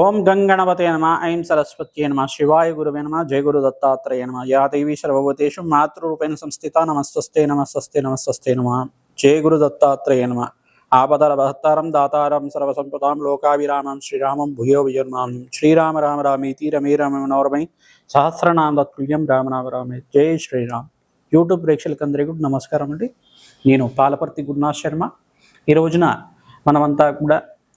ఓం గంగణవతే నమ ఐం సరస్వత్యే నమ శివాయ గురువే నమ జయ గురు దత్తాత్రేయ నమ యా దేవి సర్వభూతేషు మాతృరూపేణ సంస్థిత నమస్తస్తే నమస్తస్తే నమస్తస్తే నమ జయ గురు దత్తాత్రేయ నమ ఆపదల భక్తారం దాతారం సర్వసంపదాం లోకావిరామం శ్రీరామం భూయో విజర్మాం శ్రీరామ రామ రామేతి రమే రామ మనోరమై సహస్రనామ తత్తుల్యం రామనామ రామే జై శ్రీరామ్. యూట్యూబ్ ప్రేక్షకులందరికీ కూడా నమస్కారం అండి. నేను పాలపర్తి గురునాథ్ శర్మ. ఈ రోజున మనమంతా కూడా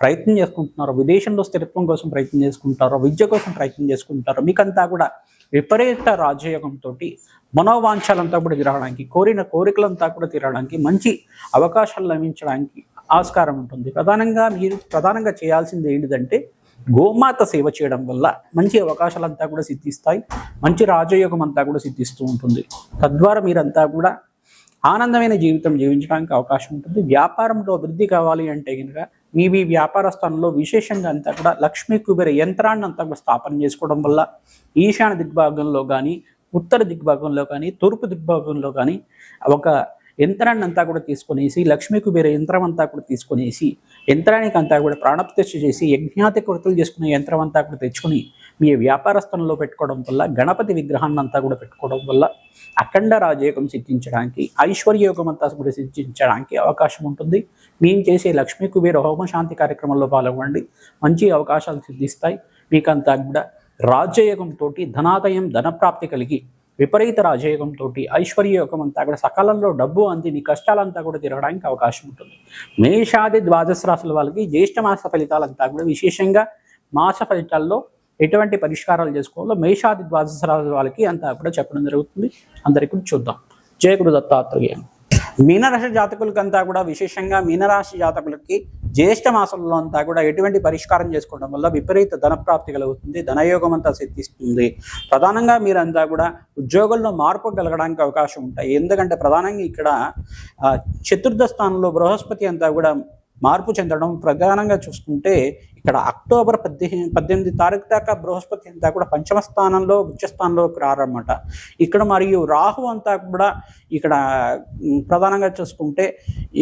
ప్రయత్నం చేసుకుంటున్నారో. విదేశంలో స్థిరత్వం కోసం ప్రయత్నం చేసుకుంటారో. విద్య కోసం ప్రయత్నం చేసుకుంటారో. మీకంతా కూడా విపరీత రాజయోగంతో మనోవాంఛలంతా కూడా తిరగడానికి కోరిన కోరికలంతా కూడా తీరడానికి మంచి అవకాశాలు లభించడానికి ఆస్కారం ఉంటుంది. ప్రధానంగా మీరు ప్రధానంగా చేయాల్సింది ఏంటిదంటే గోమాత సేవ చేయడం వల్ల మంచి అవకాశాలంతా కూడా సిద్ధిస్తాయి. మంచి రాజయోగం అంతా కూడా సిద్ధిస్తూ ఉంటుంది. తద్వారా మీరంతా కూడా ఆనందమైన జీవితం జీవించడానికి అవకాశం ఉంటుంది. వ్యాపారంలో అభివృద్ధి కావాలి అంటే కనుక మీ మీ వ్యాపార స్థానంలో విశేషంగా అంతా కూడా లక్ష్మీ కుబేర యంత్రాన్ని అంతా కూడా స్థాపన చేసుకోవడం వల్ల ఈశాన్య దిగ్భాగంలో కానీ ఉత్తర దిగ్భాగంలో కానీ తూర్పు దిగ్భాగంలో కానీ ఒక యంత్రాన్ని అంతా కూడా తీసుకునేసి లక్ష్మీ కుబేర యంత్రం అంతా కూడా తీసుకునేసి యంత్రానికి అంతా కూడా ప్రాణప్రతిష్ఠ చేసి యజ్ఞాతి కొరతలు చేసుకునే యంత్రం అంతా కూడా తెచ్చుకొని మీ వ్యాపార స్థలంలో పెట్టుకోవడం వల్ల గణపతి విగ్రహాన్ని అంతా కూడా పెట్టుకోవడం వల్ల అఖండ రాజయోగం సిద్ధించడానికి ఐశ్వర్యయోగం అంతా కూడా సిద్ధించడానికి అవకాశం ఉంటుంది. మేము చేసే లక్ష్మీ కుబేర హోమ శాంతి కార్యక్రమంలో పాల్గొండి మంచి అవకాశాలు సిద్ధిస్తాయి. మీకంతా కూడా రాజయోగంతో ధనాదయం ధనప్రాప్తి కలిగి విపరీత రాజయోగంతో ఐశ్వర్యయోగం అంతా కూడా సకాలంలో డబ్బు అంది మీ కష్టాలంతా కూడా తిరగడానికి అవకాశం ఉంటుంది. మేషాది ద్వాదశ రాశుల వాళ్ళకి జ్యేష్ఠ మాస ఫలితాలంతా కూడా విశేషంగా మాస ఫలితాల్లో ఎటువంటి పరిష్కారాలు చేసుకోవాలో మేషాది ద్వాదశ వాళ్ళకి అంతా కూడా చెప్పడం జరుగుతుంది. అందరికీ చూద్దాం. జయ గురు దత్తాత్రేయం. మీనరాశి జాతకులకంతా కూడా విశేషంగా మీనరాశి జాతకులకి జ్యేష్ఠ మాసంలో అంతా కూడా ఎటువంటి పరిష్కారం చేసుకోవడం వల్ల విపరీత ధనప్రాప్తి కలుగుతుంది ధనయోగం అంతా సిద్ధిస్తుంది. ప్రధానంగా మీరంతా కూడా ఉద్యోగంలో మార్పు కలగడానికి అవకాశం ఉంటాయి. ఎందుకంటే ప్రధానంగా ఇక్కడ ఆ, చతుర్థ స్థానంలో బృహస్పతి అంతా కూడా మార్పు చెందడం ప్రధానంగా చూసుకుంటే ఇక్కడ అక్టోబర్ పద్దెనిమిది పద్దెనిమిది తారీఖు దాకా బృహస్పతి అంతా కూడా పంచమ స్థానంలో ఉచ్చస్థానంలోకి రారన్నమాట. ఇక్కడ మరియు రాహు అంతా కూడా ఇక్కడ ప్రధానంగా చూసుకుంటే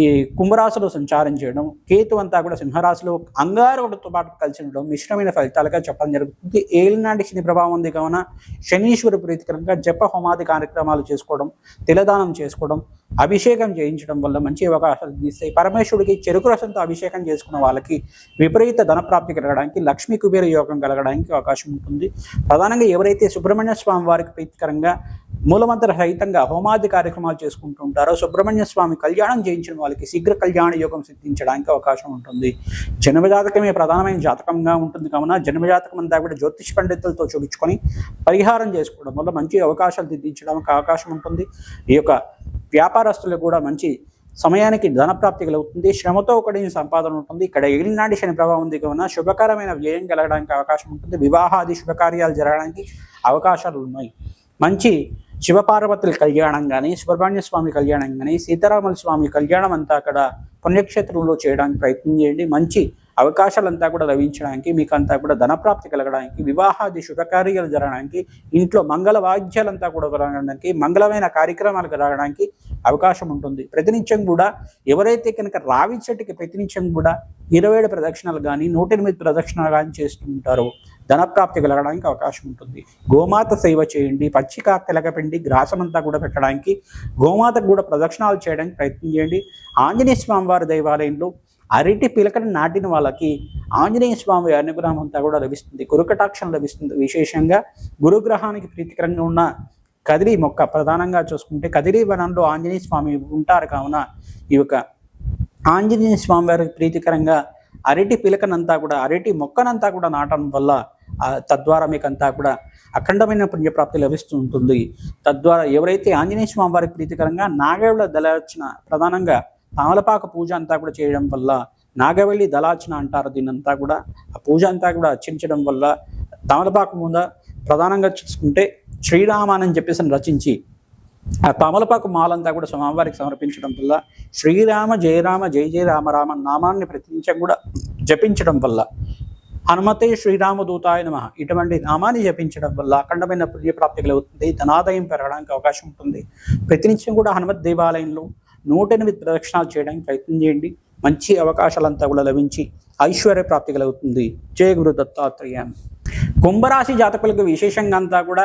ఈ కుంభరాశిలో సంచారం చేయడం కేతు అంతా కూడా సింహరాశిలో అంగారుడితో పాటు కలిసి ఉండడం మిశ్రమైన ఫలితాలుగా చెప్పడం జరుగుతుంది. ఏలినాటి శని ప్రభావం ఉంది కావున శనీశ్వర ప్రీతికరంగా జప హోమాది కార్యక్రమాలు చేసుకోవడం తిలదానం చేసుకోవడం అభిషేకం చేయించడం వల్ల మంచి అవకాశాలు అందిస్తాయి. పరమేశ్వరుడికి చెరుకు రసంతో అభిషేకం చేసుకున్న వాళ్ళకి విపరీత ధనప్రాప్తి కలగడానికి లక్ష్మీ కుబేర యోగం కలగడానికి అవకాశం ఉంటుంది. ప్రధానంగా ఎవరైతే సుబ్రహ్మణ్య స్వామి వారికి ప్రీతికరంగా మూలమంత్ర సహితంగా హోమాది కార్యక్రమాలు చేసుకుంటూ ఉంటారో సుబ్రహ్మణ్య స్వామి కళ్యాణం చేయించిన వాళ్ళకి శీఘ్ర కళ్యాణ యోగం సిద్ధించడానికి అవకాశం ఉంటుంది. జన్మజాతకమే ప్రధానమైన జాతకంగా ఉంటుంది. కావున జన్మజాతకం అంతా కూడా జ్యోతిష్ పండితులతో చూపించుకొని పరిహారం చేసుకోవడం వల్ల మంచి అవకాశాలు సిద్ధించడానికి అవకాశం ఉంటుంది. ఈ యొక్క వ్యాపారస్తులకు కూడా మంచి సమయానికి ధనప్రాప్తి కలుగుతుంది. శ్రమతో ఒకటి సంపాదన ఉంటుంది. ఇక్కడ ఏలినాటి శని ప్రభావం ఉంది కావున శుభకరమైన వ్యయం కలగడానికి అవకాశం ఉంటుంది. వివాహాది శుభకార్యాలు జరగడానికి అవకాశాలు ఉన్నాయి. మంచి శివపార్వతుల కళ్యాణం కానీ సుబ్రహ్మణ్య స్వామి కళ్యాణం కానీ సీతారాముల స్వామి కళ్యాణం అంతా అక్కడ పుణ్యక్షేత్రంలో చేయడానికి ప్రయత్నం చేయండి. మంచి అవకాశాలంతా కూడా లభించడానికి మీకంతా కూడా ధనప్రాప్తి కలగడానికి వివాహాది శుభకార్యాలు జరగడానికి ఇంట్లో మంగళ వాద్యాలంతా కూడా కలగడానికి మంగళమైన కార్యక్రమాలు కలగడానికి అవకాశం ఉంటుంది. ప్రతినిత్యం కూడా ఎవరైతే కనుక రావి చెట్టుకి ప్రతినిత్యం కూడా ఇరవై ఏడు ప్రదక్షిణలు కానీ నూట ఎనిమిది ప్రదక్షిణలు కానీ చేస్తుంటారో ధనప్రాప్తి కలగడానికి అవకాశం ఉంటుంది. గోమాత సేవ చేయండి పచ్చిక తిలకపిండి గ్రాసమంతా కూడా పెట్టడానికి గోమాతకు కూడా ప్రదక్షిణాలు చేయడానికి ప్రయత్నం చేయండి. ఆంజనేయ స్వామివారి దేవాలయంలో అరటి పిలకని నాటిన వాళ్ళకి ఆంజనేయ స్వామి అనుగ్రహం అంతా కూడా లభిస్తుంది. గురుకటాక్షం లభిస్తుంది. విశేషంగా గురుగ్రహానికి ప్రీతికరంగా ఉన్న కదిరి మొక్క ప్రధానంగా చూసుకుంటే కదిరి వనంలో ఆంజనేయ స్వామి ఉంటారు కావున ఈ యొక్క ఆంజనేయ స్వామి వారికి ప్రీతికరంగా అరటి పిలకనంతా కూడా అరటి మొక్కనంతా కూడా నాటడం వల్ల తద్వారా మీకు అంతా కూడా అఖండమైన పుణ్యప్రాప్తి లభిస్తూ ఉంటుంది. తద్వారా ఎవరైతే ఆంజనేయ స్వామి వారికి ప్రీతికరంగా నాగేవుల దళార్చన ప్రధానంగా తామలపాక పూజ అంతా కూడా చేయడం వల్ల నాగవెల్లి దళార్చన అంటారు దీనంతా కూడా. ఆ పూజ అంతా కూడా అర్చించడం వల్ల తమలపాకు ముంద ప్రధానంగా చూసుకుంటే శ్రీరామానని చెప్పేసి రచించి ఆ తమలపాకు మాలంతా కూడా స్వామివారికి సమర్పించడం వల్ల శ్రీరామ జయరామ జయ జయ రామ రామ నామాన్ని ప్రతినిత్యం కూడా జపించడం వల్ల హనుమతే శ్రీరామదూతాయ నమ ఇటువంటి నామాన్ని జపించడం వల్ల అఖండమైన పుణ్యప్రాప్తి కలుగుతుంది ధనాదాయం పెరగడానికి అవకాశం ఉంటుంది. ప్రతినిత్యం కూడా హనుమత్ దేవాలయంలో నూట ఎనిమిది ప్రదక్షిణాలు చేయడానికి ప్రయత్నం చేయండి. మంచి అవకాశాలంతా కూడా లభించి ఐశ్వర్య ప్రాప్తి కలుగుతుంది. జయ గురు దత్తాత్రేయ. కుంభరాశి జాతకులకు విశేషంగా అంతా కూడా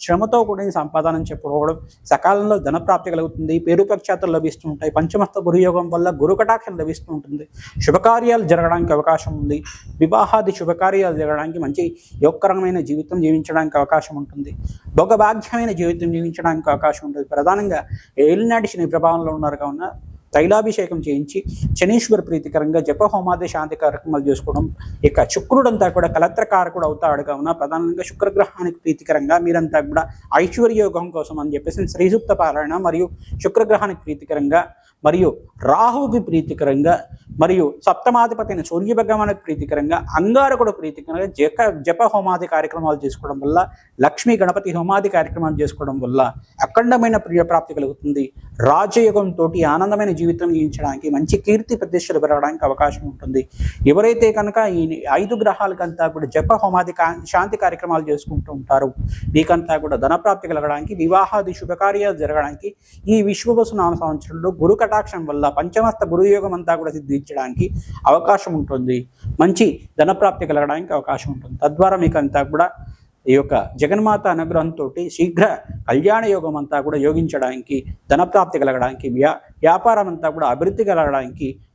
శ్రమతో కూడిన సంపాదన చెప్పుకోవడం సకాలంలో ధనప్రాప్తి కలుగుతుంది పేరు ప్రఖ్యాతులు లభిస్తూ ఉంటాయి పంచమస్త గురుయోగం వల్ల గురు కటాక్షం లభిస్తూ ఉంటుంది శుభకార్యాలు జరగడానికి అవకాశం ఉంది వివాహాది శుభకార్యాలు జరగడానికి మంచి యోగకరమైన జీవితం జీవించడానికి అవకాశం ఉంటుంది భోగభాగ్యమైన జీవితం జీవించడానికి అవకాశం ఉంటుంది. ప్రధానంగా ఏలినాటి శని ప్రభావంలో ఉన్నారు కావున తైలాభిషేకం చేయించి శనీశ్వర ప్రీతికరంగా జప హోమాది శాంతి కార్యక్రమాలు చేసుకోవడం ఇక శుక్రుడంతా కూడా కలత్రకారకుడు అవుతాడు కావున ప్రధానంగా శుక్రగ్రహానికి ప్రీతికరంగా మీరంతా కూడా ఐశ్వర్యోగం కోసం అని చెప్పేసి శ్రీసూక్త పారాయణ మరియు శుక్రగ్రహానికి ప్రీతికరంగా మరియు రాహువుకి ప్రీతికరంగా మరియు సప్తమాధిపతిని సూర్య భగవానికి ప్రీతికరంగా అంగారకుడు ప్రీతికరంగా జప జప హోమాది కార్యక్రమాలు చేసుకోవడం వల్ల లక్ష్మీ గణపతి హోమాది కార్యక్రమాలు చేసుకోవడం వల్ల అఖండమైన ప్రియప్రాప్తి కలుగుతుంది. రాజయోగంతో ఆనందమైన జీవితం జీవించడానికి మంచి కీర్తి ప్రతిష్టలు పెరగడానికి అవకాశం ఉంటుంది. ఎవరైతే కనుక ఈ ఐదు గ్రహాలకంతా కూడా జప హోమాది కా- శాంతి కార్యక్రమాలు చేసుకుంటూ ఉంటారు మీకంతా కూడా ధనప్రాప్తి కలగడానికి వివాహాది శుభకార్యాలు జరగడానికి ఈ విశ్వవసు నామ సంవత్సరంలో గురు కటాక్షం వల్ల పంచమస్త గురుయోగం అంతా కూడా సిద్ధించడానికి అవకాశం ఉంటుంది. మంచి ధనప్రాప్తి కలగడానికి అవకాశం ఉంటుంది. తద్వారా మీకు అంతా కూడా ఈ యొక్క జగన్మాత అనుగ్రహంతో శీఘ్ర కళ్యాణ యోగం అంతా కూడా యోగించడానికి ధనప్రాప్తి కలగడానికి వ్యా వ్యాపారం అంతా కూడా అభివృద్ధి కలగడానికి